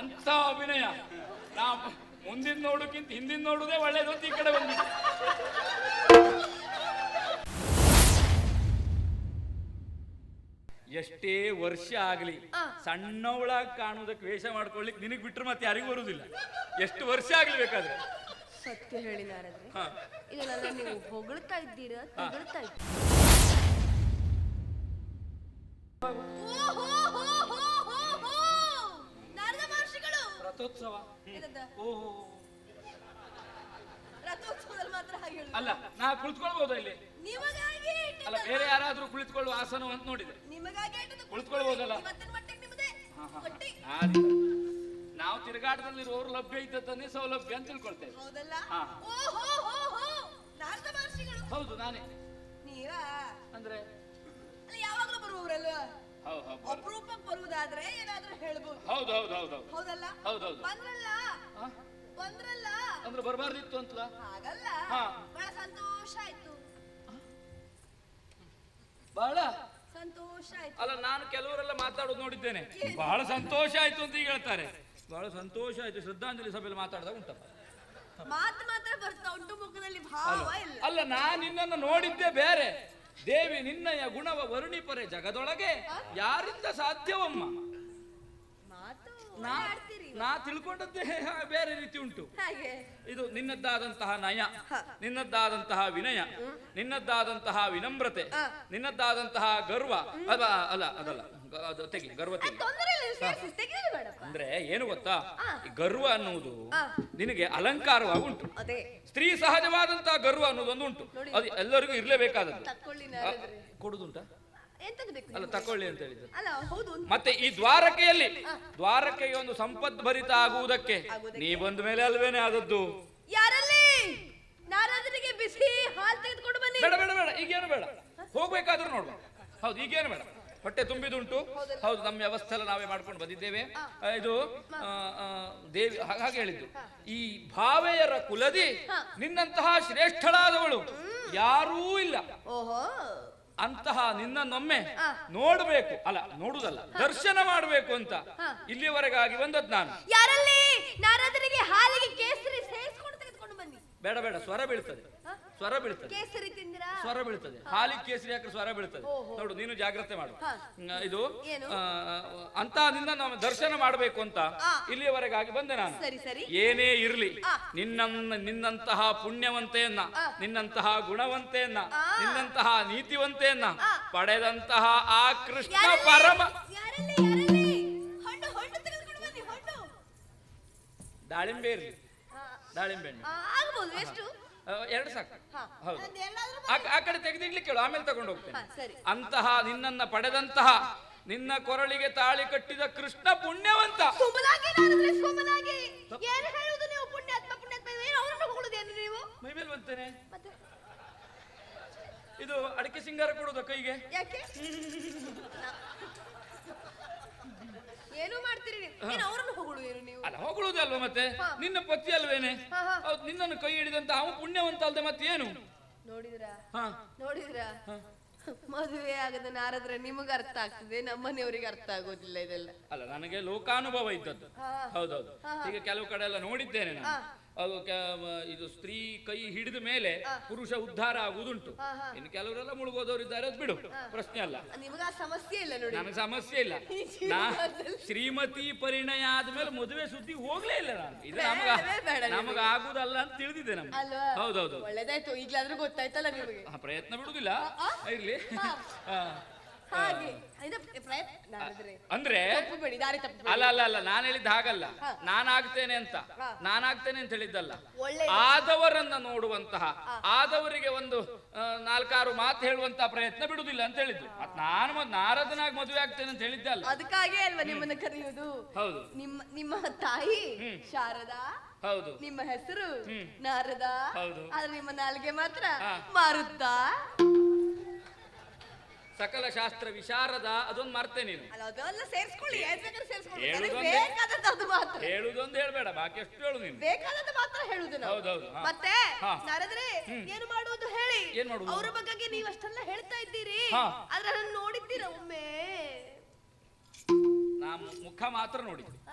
ಎಂತ ಅಭಿನಯ? ನಾ ಮುಂದಿನ ನೋಡೋಕ್ಕಿಂತ ಹಿಂದಿನ ನೋಡುದೇ ಒಳ್ಳೇದು ಈ ಕಡೆ ಬಂದಿದ್ದೆ ಎಷ್ಟೇ ವರ್ಷ ಆಗ್ಲಿ ಸಣ್ಣವಳಾಗಿ ಕಾಣುವುದಕ್ಕೆ ವೇಷ ಮಾಡ್ಕೊಳ್ಳಿಕ್ಕೆ ನಿನಗೆ ಬಿಟ್ರೆ ಮತ್ತೆ ಯಾರಿಗೂ ಬರುವುದಿಲ್ಲ ಎಷ್ಟು ವರ್ಷ ಆಗ್ಲಿ ಬೇಕಾದ್ರೆ. ಸತ್ಯ ಹೇಳಿ ನಾರದ್ರೆ ಹಾ. ಈಗ ನನ್ನ ನೀವು ಹೊಗಳ್ತಾ ಇದ್ದೀರಾ ಹೊಗಳ್ತಾ ಇದ್ದೀರಾ? ನಾರದ ಮಹರ್ಷಿಗಳು ರಥೋತ್ಸವ? ಓಹೋ. ರಥೋತ್ಸವದಲ್ಲಿ ಮಾತ್ರ ಹಾಗೆ. ಅಲ್ಲ ನಾ ಕುಳಿತುಕೊಳ್ಬೋದಾ ಇಲ್ಲಿ? ನಿಮಗಾಗಿ ಅಲ್ಲ ಬೇರೆ ಯಾರಾದ್ರೂ ಕುಳಿತುಕೊಳ್ಳುವ ಆಸನ ಅಂತ ನೋಡಿದ್ರೆ ನಿಮಗಾಗಿ ಹಾ ಹಾ ಇವತ್ತಿನ ಮಟ್ಟಿಗೆ ನಿಮ್ಮದೇ ಒಟ್ಟಿ ತಿರುಗಾಟದಲ್ಲಿ ಇರುವವರು ತಿರುಗಾಟದಲ್ಲಿರುವವರು ಲಭ್ಯ ಇದ್ದದ್ದನ್ನೇ ಸೌಲಭ್ಯ ಅಂತ ತಿಳ್ಕೊಳ್ತೇವೆ. ಹೌದಲ್ಲ? ಹಾ. ಓ ಹೋ ಹೋ. ಹೋ ನಾರದ ಮಹರ್ಷಿಗಳು? ಹೌದು ನಾನೇ. ನೀವಾ ಅಂದ್ರೆ? ಅಲ್ಲ ಯಾವಾಗ್ಲೂ ಬರುವವರಲ್ವಾ? ಹೌದು ಹೌದು ಅಪರೂಪಕ್ಕೆ ಬರುವುದಾದ್ರೆ ಏನಾದ್ರೂ ಹೇಳ್ಬೋದು. ಹೌದು ಹೌದು ಹೌದು ಹೌದು. ಹೌದಲ್ಲ? ಹೌದೌದು. ಬಂದ್ರಲ್ಲ? ಆ? ಬಂದ್ರಲ್ಲ? ಅಂದ್ರೆ ಬರಬಾರ್ದಿತ್ತು ಅಂತಲ್ಲ? ಹಾಗಲ್ಲ. ಹಾ. ಬಹಳ ಸಂತೋಷ ಆಯ್ತು. ಬಹಳ? ಸಂತೋಷ ಆಯ್ತು. ಅಲ್ಲ ನಾನು ಕೆಲವರೆಲ್ಲ ಮಾತಾಡೋದು ನೋಡಿದ್ದೇನೆ. ಬಹಳ ಸಂತೋಷ ಆಯ್ತು ಅಂತ ಈಗ ಹೇಳ್ತಾರೆ. ಬಹಳ ಸಂತೋಷ ಆಯ್ತು. ಶ್ರದ್ಧಾಂಜಲಿ ಸಭೆಯಲ್ಲಿ ಮಾತಾಡಿದಾಗ ಉಂಟಪ್ಪ. ಮಾತು ಮಾತ್ರ ಬರ್ತಾ ಉಂಟು. ಮುಖದಲ್ಲಿ ಭಾವ ಇಲ್ಲ. ಅಲ್ಲ ನಾ ನಿನ್ನನ್ನು ನೋಡಿದ್ದೆ ಬೇರೆ. ದೇವಿ ನಿನ್ನಯ ಗುಣವ ವರ್ಣಿಪರೆ ಜಗದೊಳಗೆ ಯಾರಿಂದ ಸಾಧ್ಯವಮ್ಮ? ಮಾತು ನಾ ನಾ ತಿಳ್ಕೊಂಡದ್ದೇ ಬೇರೆ ರೀತಿ ಉಂಟು. ಹಾಗೆ. ಇದು ನಿನ್ನದ್ದಾದಂತಹ ನಯ ನಿನ್ನದ್ದಾದಂತಹ ವಿನಯ ನಿನ್ನದ್ದಾದಂತಹ ವಿನಮ್ರತೆ ನಿನ್ನದ್ದಾದಂತಹ ಗರ್ವ. ಅಲ್ಲ ಅಲ್ಲ ಅದಲ್ಲ. ತೆಗಿ ಗರ್ವ ತೆಗಿ. ಅಂದ್ರೆ ಏನು ಗೊತ್ತಾ? ಗರ್ವ ಅನ್ನುವುದು ನಿನಗೆ ಅಲಂಕಾರವಾಗಿ ಉಂಟು. ಸ್ತ್ರೀ ಸಹಜವಾದಂತಹ ಗರ್ವ ಅನ್ನೋದು ಒಂದು ಉಂಟು ಅದು ಎಲ್ಲರಿಗೂ ಇರ್ಲೇಬೇಕಾದದ್ದು. ಕೊಡುದುಂಟಾ? ಅಲ್ಲ? ತಕೊಳ್ಳಿ ಅಂತ ಹೇಳಿದ್ರು ಮತ್ತೆ ಈ ದ್ವಾರಕೆಯಲ್ಲಿ ದ್ವಾರಕೆಗೆ ಒಂದು ಸಂಪತ್ ಭರಿತ ಆಗುವುದಕ್ಕೆ. ನೀ ಬಂದ ಮೇಲೆ ಅಲ್ವೇನೆ ಆದದ್ದು? ಬಿಸಿ ಹಾಲು ತೆಗೆದುಕೊಂಡು ಬನ್ನಿ. ಬೇಡ ಬೇಡ ಬೇಡ ಈಗೇನು ಬೇಡ. ಹೋಗ್ಬೇಕಾದ್ರೂ ನೋಡುವ ಹೌದು ಈಗೇನು ಬೇಡ. ಹೊಟ್ಟೆ ತುಂಬಿದುಂಟು ಹೌದು ನಮ್ಮ ವ್ಯವಸ್ಥೆ ಎಲ್ಲ ನಾವೇ ಮಾಡ್ಕೊಂಡು ಬಂದಿದ್ದೇವೆ. ಇದು ದೇವಿ ಹಾಗಾಗಿ ಹಾಗೆ ಹೇಳಿದ್ದು. ಈ ಭಾವೆಯರ ಕುಲದಿ ನಿನ್ನಂತಹ ಶ್ರೇಷ್ಠಳಾದವಳು ಯಾರೂ ಇಲ್ಲ. ಓಹೋ. ಅಂತಹ ನಿನ್ನನ್ನೊಮ್ಮೆ ನೋಡಬೇಕು. ಅಲ್ಲ ನೋಡುದಲ್ಲ ದರ್ಶನ ಮಾಡಬೇಕು ಅಂತ ಇಲ್ಲಿವರೆಗಾಗಿ ಬಂದದ್ದು ನಾನು. ಯಾರಲ್ಲಿ? ನಾರದರಿಗೆ ಹಾಲಿಗೆ ಕೇಸರಿ ಸೇರಿಸ್ಕೊಂಡು ತೆಗೆದುಕೊಂಡು ಬನ್ನಿ. ಬೇಡ ಬೇಡ ಸ್ವರ ಬೀಳ್ತದೆ. ಸ್ವರ ಬೀಳ್ತದೆ. ಕೇಸರಿ ತಿಂದಿರಾ? ಸ್ವರ ಬೀಳ್ತದೆ. ಹಾಲಿ ಕೇಸರಿ ಹಾಕಿ ಸ್ವರ ಬೀಳ್ತದೆ. ನೋಡು ನೀನು ಜಾಗ್ರತೆ ಮಾಡು. ಇದು ಅಂತಹದಿಂದ ನಾವು ದರ್ಶನ ಮಾಡಬೇಕು ಅಂತ. ಇಲ್ಲಿಯವರೆಗಾಗಿ ಬಂದೆ ನಾನು. ಏನೇ ಇರ್ಲಿ. ನಿನ್ನ ನಿನ್ನಂತಹ ಪುಣ್ಯವಂತೆಯನ್ನ. ನಿನ್ನಂತಹ ಗುಣವಂತೆಯನ್ನ. ನಿನ್ನಂತಹ ನೀತಿವಂತೆಯನ್ನ. ಪಡೆದಂತಹ ಆ ಕೃಷ್ಣ ಪರಮ ದಾಳಿಂಬೆ ಇರ್ಲಿ. ದಾಳಿಂಬೆ ಎಷ್ಟು? ಎರಡು ಸಾಕು. ಹೌದು. ಆ ಆ ಕಡೆ ತೆಗೆದಿಡ್ಲಿಕ್ಕೆ ಹೇಳು ಆಮೇಲೆ ತಗೊಂಡು ಹೋಗ್ತೇನೆ. ಅಂತಹ ನಿನ್ನನ್ನ ಪಡೆದಂತಹ ನಿನ್ನ ಕೊರಳಿಗೆ ತಾಳಿ ಕಟ್ಟಿದ ಕೃಷ್ಣ ಪುಣ್ಯವಂತ. ಇದು ಅಡಿಕೆ ಸಿಂಗಾರ ಕೊಡುದ ಕೈಗೆ? ಏನು ಮಾಡ್ತೀರಿ ಅವರನ್ನು ಹೊಗಳು ಏನು ನೀವು? ಅಲ್ಲ ಮತ್ತೆ. ನಿನ್ನ ಪತಿ ಅಲ್ವೇನೆ? ಹಾ, ಹಾ. ಹೌದು ನಿನ್ನನ್ನು ಕೈ ಹಿಡಿದಂತ ಅವನು ಪುಣ್ಯವಂತ ಅಲ್ದೆ ಮತ್ತೇನು? ನೋಡಿದ್ರಾ? ಹಾ. ನೋಡಿದ್ರಾ? ಮದುವೆ ಆಗದ ನಾರದ್ರೆ ನಿಮಗೆ ಅರ್ಥ ಆಗ್ತದೆ ನಮ್ಮನೆಯವರಿಗೆ ಅರ್ಥ ಆಗೋದಿಲ್ಲ ಇದೆಲ್ಲ. ಅಲ್ಲ ನನಗೆ ಲೋಕಾನುಭವ ಇದ್ದದ್ದು. ಹೌದೌದು. ಈಗ ಕೆಲವು ಕಡೆ ಎಲ್ಲ ನೋಡಿದ್ದೇನೆ ನಾನು. ಅದು ಇದು ಸ್ತ್ರೀ ಕೈ ಹಿಡಿದ ಮೇಲೆ ಪುರುಷ ಉದ್ಧಾರ ಆಗುವುದುಂಟು. ಇನ್ನು ಕೆಲವರೆಲ್ಲ ಮುಳುಗೋದವರು ಇದ್ದಾರೆ ಅದು ಬಿಡು ಪ್ರಶ್ನೆ ಅಲ್ಲ. ಸಮಸ್ಯೆ ಇಲ್ಲ ನೋಡಿ. ನನಗೆ ಸಮಸ್ಯೆ ಇಲ್ಲ. ನಾ ಶ್ರೀಮತಿ ಪರಿಣಯ ಆದ್ಮೇಲೆ ಮದುವೆ ಸುದ್ದಿ ಹೋಗ್ಲೇ ಇಲ್ಲ ನಾನು. ಇದು ನಮಗ ನಿಮಗೆ. ಆಗುದಲ್ಲ ಅಂತ ತಿಳಿದಿದೆ ನಮ್ಗೆ. ಹೌದೌದು. ಒಳ್ಳೇದಾಯ್ತು. ಈಗಲಾದ್ರೂ ಗೊತ್ತಾಯ್ತಲ್ಲ ಪ್ರಯತ್ನ ಬಿಡುದಿಲ್ಲ. ಇರ್ಲಿ. ಹಾಗೆ. ಇದು ಪ್ರಯತ್ನ ನಾರದ್ರೆ ಅಂದ್ರೆ ದಾರಿ ಅಲ್ಲ ಅಲ್ಲ ಅಲ್ಲ ನಾನು ಹೇಳಿದ್ದ ಹಾಗಲ್ಲ. ನಾನಾಗ್ತೇನೆ ಅಂತ. ನಾನಾಗ್ತೇನೆ ಅಂತ ಹೇಳಿದ್ದಲ್ಲ. ಒಳ್ಳೆ ಆದವರನ್ನ ನೋಡುವಂತಹ ಆದವರಿಗೆ ಒಂದು ಆ, ನಾಲ್ಕಾರು ಮಾತು ಹೇಳುವಂತಹ ಪ್ರಯತ್ನ ಬಿಡುದಿಲ್ಲ ಅಂತ ಹೇಳಿದ್ರು ಮತ್ ನಾನು ನಾರದನಾಗಿ ಮದುವೆ ಆಗ್ತೇನೆ ಅಂತ ಹೇಳಿದ್ದೆ ಅಲ್ಲ. ಅದಕ್ಕಾಗಿ ಅಲ್ವಾ ನಿಮ್ಮನ್ನ ಕರೆಯುವುದು? ಹೌದು. ನಿಮ್ಮ ನಿಮ್ಮ ತಾಯಿ ಶಾರದಾ ಹೌದು. ನಿಮ್ಮ ಹೆಸರು ನಾರದ ಹೌದು. ಆದ್ರೆ ನಿಮ್ಮ ನಾಲ್ಗೆ ಮಾತ್ರ ಮಾರುತ್ತಾ? ಸಕಲ ಶಾಸ್ತ್ರ ವಿಶಾರದ ಅದೊಂದು ಮರ್ತೆ ನೀನು ಹೇಳುದೊಂದೇ- ಹೇಳ್ಬೇಡ ಬಾಕಿ ಎಷ್ಟು ಹೇಳು ನೀನು ಮಾತ್ರ ಹೇಳುದು ಹೌದೌದು. ಮತ್ತೆ. ನಾರದ್ರೆ ಏನು ಮಾಡುವುದು ಹೇಳಿ ಏನ್ ಮಾಡುದು? ಅವರ ಬಗ್ಗೆ ನೀವು ಅಷ್ಟೆಲ್ಲ ಹೇಳ್ತಾ ಇದ್ದೀರಿ. ಆದ್ರೆ ನಾನು ನೋಡಿದ್ದೀರ ಒಮ್ಮೆ ನಾ ಮುಖ ಮಾತ್ರ ನೋಡಿ ಹಾ?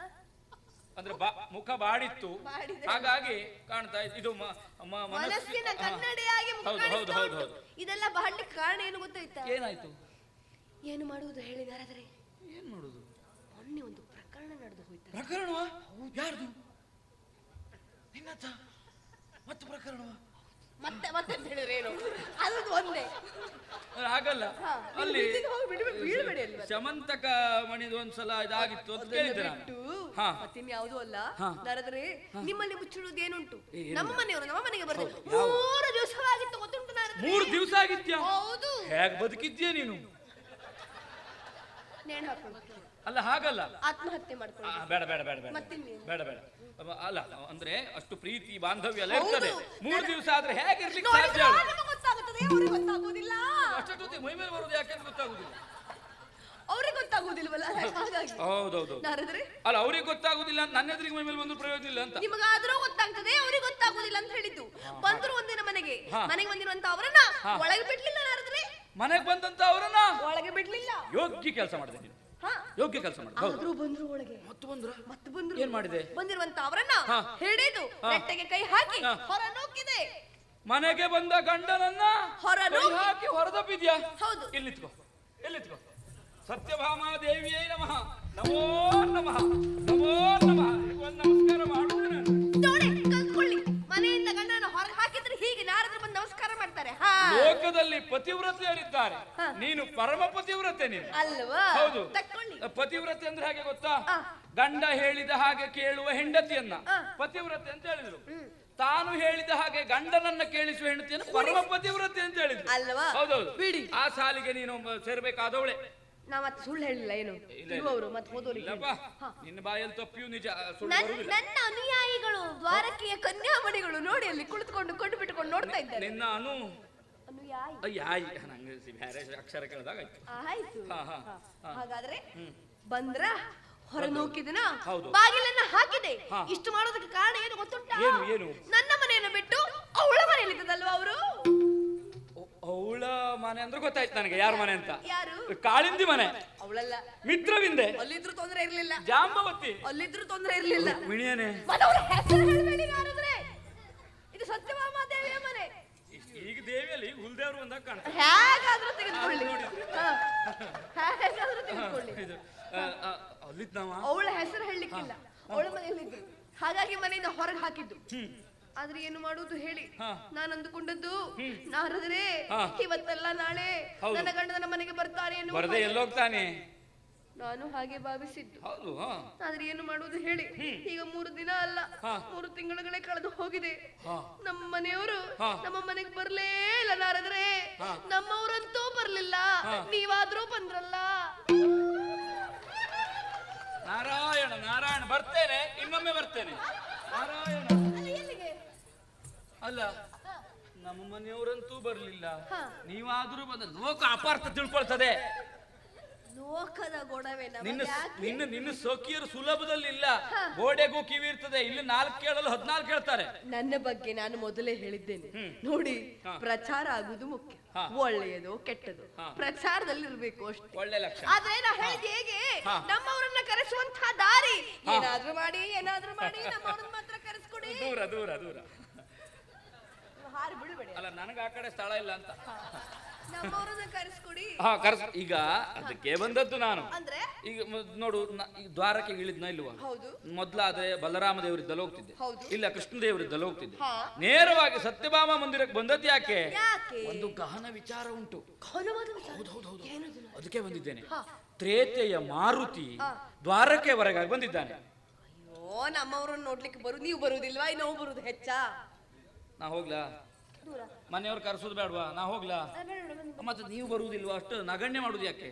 ಅಂದ್ರೆ ಮುಖ ಬಾಡಿತ್ತು. ಹಾಗಾಗಿ ಕಾಣ್ತಾ ಇದು ಮನಸ್ಸಿನ. ಕನ್ನಡಿಯಾಗಿ ಹೌದು ಹೌದು ಹೌದು ಇದೆಲ್ಲ ಬಾಡ್ಲಿಕ್ಕೆ ಕಾರಣ ಏನು ಗೊತ್ತಾಯ್ತಾ ಏನಾಯ್ತು? ಏನು ಮಾಡುವುದು ಹೇಳಿ ನಾರದ್ರೆ ಏನ್ ಮಾಡುದು ಮೊನ್ನೆ ಒಂದು ಪ್ರಕರಣ ನಡೆದು ಹೋಯ್ತು ಪ್ರಕರಣವಾ? ಯಾರ್ದು? ನಿನ್ನತ್ತ? ಮತ್ತೆ ಪ್ರಕರಣವಾ? ಮತ್ತೆ ಮತ್ತೆ ಅಂತ ಹೇಳಿದ್ರೆ ಏನು? ಅದು ಒಂದೇ. ಆಗಲ್ಲ ಅಲ್ಲಿ ಬೀಳ್ಬೇಡಿ ಅಲ್ಲಿ. ಶಮಂತಕ ಮಣಿದು ಒಂದ್ಸಲ ಇದಾಗಿತ್ತು ಅಂತ ಹೇಳಿದ್ರೆ ಕೇಳಿದ್ದೆ ನಾನು. ಬಿಟ್ಟು ಹಾ. ಅಲ್ಲ. ಹಾ. ನಿಮ್ಮಲ್ಲಿ ಮುಚ್ಚಿಡುವುದು ಏನುಂಟು? ನಮ್ಮ ಮನೆಯವರು ನಮ್ಮ ಮನೆಗೆ ಬರ್ತದೆ ಮೂರು ದಿವಸವಾಗಿತ್ತು ಗೊತ್ತುಂಟು ನಾರದ್ರೆ ಮೂರು ದಿವಸ ಆಗಿದ್ಯಾ ಹೌದು. ಹೇಗೆ ಬದುಕಿದ್ಯಾ ನೀನು? ನೇಣು ಹಾಕೊಂಡು ಅಲ್ಲ ಹಾಗಲ್ಲ. ಆತ್ಮಹತ್ಯೆ ಬೇಡ ಬೇಡ ಬೇಡ ಬೇಡ. ಬೇಡ ಬೇಡ. ಅಲ್ಲ ಅಂದ್ರೆ ಅಷ್ಟು ಪ್ರೀತಿ ಬಾಂಧವ್ಯ ಎಲ್ಲ. ಇರ್ತದೆ. ಮೂರು ದಿವಸ ಆದ್ರೆ ಹೇಗಿರ್ಲಿಕ್ಕೆ ಸಾಧ್ಯ ಅಷ್ಟೊತ್ತಿಗೆ ಮೈ ಮೇಲೆ ಬರುದು ಯಾಕೆ ಗೊತ್ತಾಗುದಿಲ್ಲ? ಅವ್ರಿಗೆ ಗೊತ್ತಾಗುದಿಲ್ಲವಲ್ಲ ಹೌದೌದು. ಅಲ್ಲ ಅವ್ರಿಗೆ ಗೊತ್ತಾಗುದಿಲ್ಲ ನನ್ನ ಎದುರಿಗೆ ಮೈ ಮೇಲೆ ಬಂದು ಪ್ರಯೋಜನ ಇಲ್ಲ ಅಂತ. ನಿಮಗಾದ್ರೂ ಗೊತ್ತಾಗ್ತದೆ ಅವ್ರಿಗೆ ಗೊತ್ತಾಗುದಿಲ್ಲ ಅಂತ ಹೇಳಿದ್ದು. ಬಂದ್ರು ಒಂದಿನ ಮನೆಗೆ. ಮನೆಗೆ ಬಂದಿರುವಂತ ಅವರನ್ನ. ಒಳಗೆ ಬಿಡ್ಲಿಲ್ಲ ನಾರದ್ರೆ? ಮನೆಗೆ ಬಂದಂತ ಅವರನ್ನ? ಒಳಗೆ ಬಿಡ್ಲಿಲ್ಲ. ಯೋಗ್ಯ ಕೆಲಸ ಮಾಡಿದೆ ಯೋಗ್ಯ ಕೆಲಸ ಮಾಡಿದೆ ಹೌದು ಆದ್ರೂ ಬಂದ್ರು ಒಳಗೆ. ಮತ್ತು ಬಂದ್ರ? ಮತ್ತೆ ಬಂದ್ರು ಏನ್ ಮಾಡಿದೆ? ಬಂದಿರುವಂತ ಅವರನ್ನ ಹಾ. ಹಿಡಿದು ನೆಟ್ಟಗೆ ಕೈ ಹಾಕಿ. ಹೊರ ನೂಕಿದೆ. ಮನೆಗೆ ಬಂದ ಗಂಡನನ್ನ ಹೊರ. ಹಾಕಿ ಹೊರದಬ್ಬಿದ್ಯಾ? ಹೌದು. ಎಲ್ಲಿತ್ಕೋ ಎಲ್ಲಿತ್ಕೋ ಸತ್ಯಭಾಮ ದೇವಿಯೇ ನಮಃ. ನಮೋ ನಮಃ. ನಮೋ ನಮಃ. ಒಂದು ನಮಸ್ಕಾರ ಮಾಡುತ್ತೇನೆ ನೋಡಿ ಕಲ್ತ್ಕೊಳ್ಳಿ. ಮನೆಯಿಂದ ಗಂಡನ ಹೊರಗೆ ಹಾಕಿದ್ರೆ ಹೀಗೆ ನಾರದ್ರು ಮಾಡ್ತಾರೆ ಲೋಕದಲ್ಲಿ ಪತಿವ್ರತೆಯರಿದ್ದಾರೆ. ನೀನು ಪರಮ ಪತಿವ್ರತೆ ನೀನು. ಅಲ್ವಾ? ಹೌದು. ಪತಿವ್ರತೆ ಅಂದ್ರೆ ಹಾಗೆ ಗೊತ್ತಾ? ಗಂಡ ಹೇಳಿದ ಹಾಗೆ ಕೇಳುವ ಹೆಂಡತಿಯನ್ನ. ಪತಿವ್ರತೆ ಅಂತ ಹೇಳಿದ್ರು. ತಾನು ಹೇಳಿದ ಹಾಗೆ ಗಂಡನನ್ನ ಕೇಳಿಸುವ ಹೆಂಡತಿಯನ್ನು ಪರಮ ಪತಿವ್ರತೆ ಅಂತ ಹೇಳಿದ್ರು. ಅಲ್ವಾ? ಹೌದೌದು. ಬಿಡಿ. ಆ ಸಾಲಿಗೆ ನೀನು ಸೇರ್ಬೇಕಾದವಳೆ. ನಾ ಮತ್ತೆ ಸುಳ್ಳು ಹೇಳಿಲ್ಲ ಏನು. ಇರುವವರು ಮತ್ತೆ ಹೋದವರಿಗೆ ನಿನ್ನ ಬಾಯಲ್ಲಿ ತಪ್ಪಿಯೂ ನಿಜ ಸುಳ್ಳು ನನ್ನ ನನ್ನ ಅನುಯಾಯಿಗಳು ದ್ವಾರಕೆಯ ಕನ್ಯಾಮಣಿಗಳು ನೋಡಿ ಅಲ್ಲಿ ಕುಳಿತುಕೊಂಡು ಕೊಂಡು ಬಿಟ್ಟುಕೊಂಡು ನೋಡ್ತಾ ಇದ್ದಾರೆ. ನಿನ್ನ ಅನು ಅನುಯಾಯಿ. ನಂಗೆ ಬೇರೆ ಅಕ್ಷರ ಕೇಳಿದಾಗ ಆಯ್ತು. ಆಯ್ತು. ಹಾ, ಹಾ, ಹಾ. ಹಾ. ಹಾಗಾದ್ರೆ ಬಂದ್ರ ಹೊರ ನೂಕಿದನ ಹೌದು. ಬಾಗಿಲನ್ನ ಹಾಕಿದೆ. ಇಷ್ಟು ಮಾಡೋದಕ್ಕೆ ಕಾರಣ ಏನು ಗೊತ್ತುಂಟಾ? ಏನು, ಏನು? ನನ್ನ ಮನೆಯನ್ನು ಬಿಟ್ಟು ಅವಳ ಮನೆಯಲ್ಲಿದ್ದದಲ್ವಾ ಅವರು? ಅವಳ ಮನೆ ಅಂದ್ರೆ ಗೊತ್ತಾಯ್ತು ನನಗೆ ಯಾರ ಮನೆ ಅಂತ? ಯಾರು? ಕಾಳಿಂದಿ ಮನೆ. ಅವಳಲ್ಲ. ಮಿತ್ರವಿಂದೆ. ಅಲ್ಲಿದ್ರು ತೊಂದ್ರೆ ಇರ್ಲಿಲ್ಲ. ಜಾಂಬವತಿ. ಅಲ್ಲಿದ್ರು ತೊಂದ್ರೆ ಇರ್ಲಿಲ್ಲ. ನಾರದ್ರೆ ಇದು ಸತ್ಯಭಾಮ ದೇವಿಯ ಮನೆ. ಈಗ ದೇವಿಯಲ್ಲಿ ಹುಲ್ದೇವ್ರು ಬಂದಾಗ ಕಾಣ್ತಾರೆ ಹೇಗಾದ್ರೂ ತೆಗೆದುಕೊಳ್ಳಿ. ಹಾ. ಹೇಗಾದ್ರೂ ತೆಗೆದುಕೊಳ್ಳಿ. ಅಲ್ಲಿದ್ನವ? ಅವಳ ಹೆಸರು ಹೇಳಲಿಕ್ಕಿಲ್ಲ. ಅವಳ ಮನೆಯಲ್ಲಿದ್ದು. ಹಾಗಾಗಿ ಮನೆಯಿಂದ ಹೊರಗೆ ಹಾಕಿದ್ದು. ಆದ್ರೆ ಏನು ಮಾಡುವುದು ಹೇಳಿ. ನಾನು ಅಂದುಕೊಂಡದ್ದು ನಾರದ್ರೆ ಇವತ್ತಲ್ಲ ನಾಳೆ ನನ್ನ ಗಂಡನ ಮನೆಗೆ ಬರ್ತಾರೆ ಬರದೆ ಎಲ್ಲೋಗ್ತಾನೆ. ನಾನು ಹಾಗೆ ಭಾವಿಸಿದ್ದು. ಹೌದು ಆದ್ರೆ ಏನು ಮಾಡುವುದು ಹೇಳಿ. ಈಗ ಮೂರು ದಿನ ಅಲ್ಲ ಮೂರು ತಿಂಗಳುಗಳೇ ಕಳೆದು ಹೋಗಿದೆ. ನಮ್ಮ ಮನೆಯವರು ನಮ್ಮ ಮನೆಗೆ ಬರ್ಲೇ ಇಲ್ಲ ನಾರದ್ರೆ. ನಮ್ಮವರಂತೂ ಬರ್ಲಿಲ್ಲ. ನೀವಾದ್ರೂ ಬಂದ್ರಲ್ಲ. ನಾರಾಯಣ ನಾರಾಯಣ ಬರ್ತೇನೆ ಇನ್ನೊಮ್ಮೆ ಬರ್ತೇನೆ. ನಾರಾಯಣ. ಅಲ್ಲ ನಮ್ಮ ಮನೆಯವರಂತೂ ಬರ್ಲಿಲ್ಲ ಹಾ. ನೀವಾದ್ರೂ ಬಂದ ಲೋಕ ಅಪಾರ್ಥ ತಿಳ್ಕೊಳ್ತದೆ ಲೋಕದ ಗೊಡವೆ ನಿನ್ನ ನಮಗೆ ಯಾಕೆ? ನಿನ್ನ ನಿನ್ನ ಸಖಿಯರು ಸುಲಭದಲ್ಲಿ ಇಲ್ಲ. ಗೋಡೆಗೂ ಕಿವಿ ಇರ್ತದೆ ಇಲ್ಲಿ ನಾಲ್ಕು ಕೇಳಲು ಹದಿನಾಲ್ಕು ಹೇಳ್ತಾರೆ ನನ್ನ ಬಗ್ಗೆ ನಾನು ಮೊದಲೇ ಹೇಳಿದ್ದೇನೆ ಹ್ಮ್. ನೋಡಿ ಹಾ. ಪ್ರಚಾರ ಆಗುದು ಮುಖ್ಯ ಹಾ. ಒಳ್ಳೆಯದು ಕೆಟ್ಟದು ಹಾ. ಪ್ರಚಾರದಲ್ಲಿ ಇರ್ಬೇಕು ಅಷ್ಟೇ ಒಳ್ಳೆ ಲಕ್ಷ ಆದ್ರೆ ನಾ ಹೇಳಿದ ಹೇಗೆ ಹಾ. ನಮ್ಮವರನ್ನ ಕರೆಸುವಂತಹ ದಾರಿ ಹಾ. ಏನಾದ್ರೂ ಮಾಡಿ ಏನಾದ್ರೂ ಮಾಡಿ ನಮ್ಮವ್ರನ್ನ ಮಾತ್ರ ಕರೆಸ್ಕೊಡಿ ದೂರ ದೂರ ದೂರ ಹಾರಿ ಬಿಡಬೇಡಿ ಅಲ್ಲ ನನಗೆ ಆ ಕಡೆ ಸ್ಥಳ ಇಲ್ಲ ಅಂತ. ನಮ್ಮವ್ರನ್ನ ಕರೆಸ್ಕೊಡಿ. ಹಾ ಕರ್ಸ್ ಈಗ ಅದಕ್ಕೆ ಬಂದದ್ದು ನಾನು. ಅಂದ್ರೆ? ಈಗ ನೋಡು ನ- ಈ ದ್ವಾರಕ್ಕೆ ಇಳಿದ್ನ ಇಲ್ವಾ? ಹೌದು. ಮೊದ್ಲಾದ್ರೆ ಬಲರಾಮ ದೇವರಿದ್ದಲ್ಲ ಹೋಗ್ತಿದ್ದೆ. ಹೌದು. ಇಲ್ಲ ಕೃಷ್ಣ ದೇವರಿದ್ದಲ್ಲ ಹೋಗ್ತಿದ್ದೆ. ಹಾ. ನೇರವಾಗಿ ಸತ್ಯಭಾಮ ಮಂದಿರಕ್ಕೆ ಬಂದದ್ದು ಯಾಕೆ? ಯಾಕೆ? ಒಂದು ಗಹನ ವಿಚಾರ ಉಂಟು. ಘನವಾದ ವಿಚಾರ. ಹೌದು ಹೌದು ಹೌದು. ಏನದು? ಅದಕ್ಕೆ ಬಂದಿದ್ದೇನೆ. ತ್ರೇತೆಯ ಮಾರುತಿ. ದ್ವಾರಕ್ಕೆ ಹೊರಗಾಗಿ ಬಂದಿದ್ದಾನೆ. ಅಯ್ಯೋ ನಮ್ಮವ್ರನ್ನ ನೋಡ್ಲಿಕ್ಕೆ ಬರು ನೀವು ಬರುವುದಿಲ್ವಾ ನಾವು ಬರುದು ಹೆಚ್ಚಾ? ನಾ ಹೋಗ್ಲಾ? ಮನೆಯವ್ರು ಕರೆಸೋದು ಬೇಡವಾ? ನಾ ಹೋಗ್ಲಾ. ಮತ್ತೆ ನೀವು ಬರುವುದಿಲ್ವಾ ಅಷ್ಟು ನಗಣ್ಯ ಮಾಡುದು ಯಾಕೆ?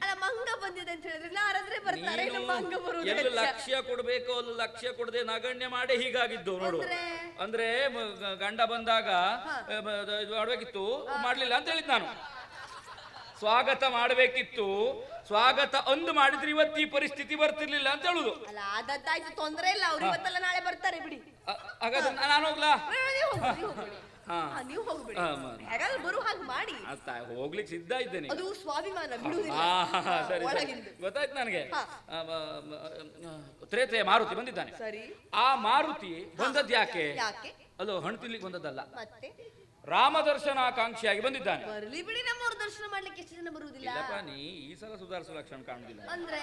ಎಲ್ಲಿ. ಲಕ್ಷ್ಯ ಕೊಡ್ಬೇಕು ಅಲ್ಲಿ ಲಕ್ಷ್ಯ ಕೊಡದೆ ನಗಣ್ಯ ಮಾಡಿ ಹೀಗಾಗಿದ್ದು ನೋಡು. ಅಂದ್ರೆ? ಗಂಡ ಬಂದಾಗ ಮಾಡ್ಬೇಕಿತ್ತು? ಮಾಡ್ಲಿಲ್ಲ ಅಂತ ಹೇಳಿದ್ ನಾನು. ಸ್ವಾಗತ ಮಾಡಬೇಕಿತ್ತು. ಸ್ವಾಗತ ಅಂದು ಮಾಡಿದ್ರೆ ಇವತ್ತು ಈ ಪರಿಸ್ಥಿತಿ ಬರ್ತಿರ್ಲಿಲ್ಲ ಅಂತ ಹೇಳುದು. ತೊಂದರೆ ಇಲ್ಲ. ಅವ್ರು ಇವತ್ತಲ್ಲ ನಾಳೆ ಬರ್ತಾರೆ ಬಿಡಿ. ಹಾಗಾದ್ರೆ ನಾನು ಹೋಗ್ಲಾ? ನೀವು ಹೋಗ್ಬಿಡಿ, ಹೇಗಾದ್ರೂ ಬರು ಹಾಗೆ ಮಾಡಿ. ಹೋಗ್ಲಿಕ್ಕೆ ಸಿದ್ಧ ಇದ್ದೇನೆ. ಅದು ಸ್ವಾಭಿಮಾನ ಬಿಡುವುದಿಲ್ಲ. ಸರಿ ಗೊತ್ತಾಯ್ತು ನನಗೆ. ತ್ರೇತೆಯ ಮಾರುತಿ ಬಂದಿದ್ದಾನೆ. ಸರಿ. ಆ ಮಾರುತಿ ಬಂದದ್ದು ಯಾಕೆ? ಅಲ್ಲೋ ಹಣ್ಣು ತಿನ್ಲಿಕ್ಕೆ ಬಂದದ್ದಲ್ಲ. ರಾಮ ದರ್ಶನಾಕಾಂಕ್ಷಿಯಾಗಿ ಬಂದಿದ್ದಾನೆ. ಬರ್ಲಿ ಬಿಡಿ ನಮ್ಮವ್ರ ದರ್ಶನ ಮಾಡ್ಲಿಕ್ಕೆ ಎಷ್ಟು ಜನ ಬರುವುದಿಲ್ಲ ಇಲ್ಲಪ್ಪ ನೀ ಈ ಸಲ ಸುಧಾರಿಸುವ ಲಕ್ಷಣ ಕಾಣುದಿಲ್ಲ. ಅಂದ್ರೆ?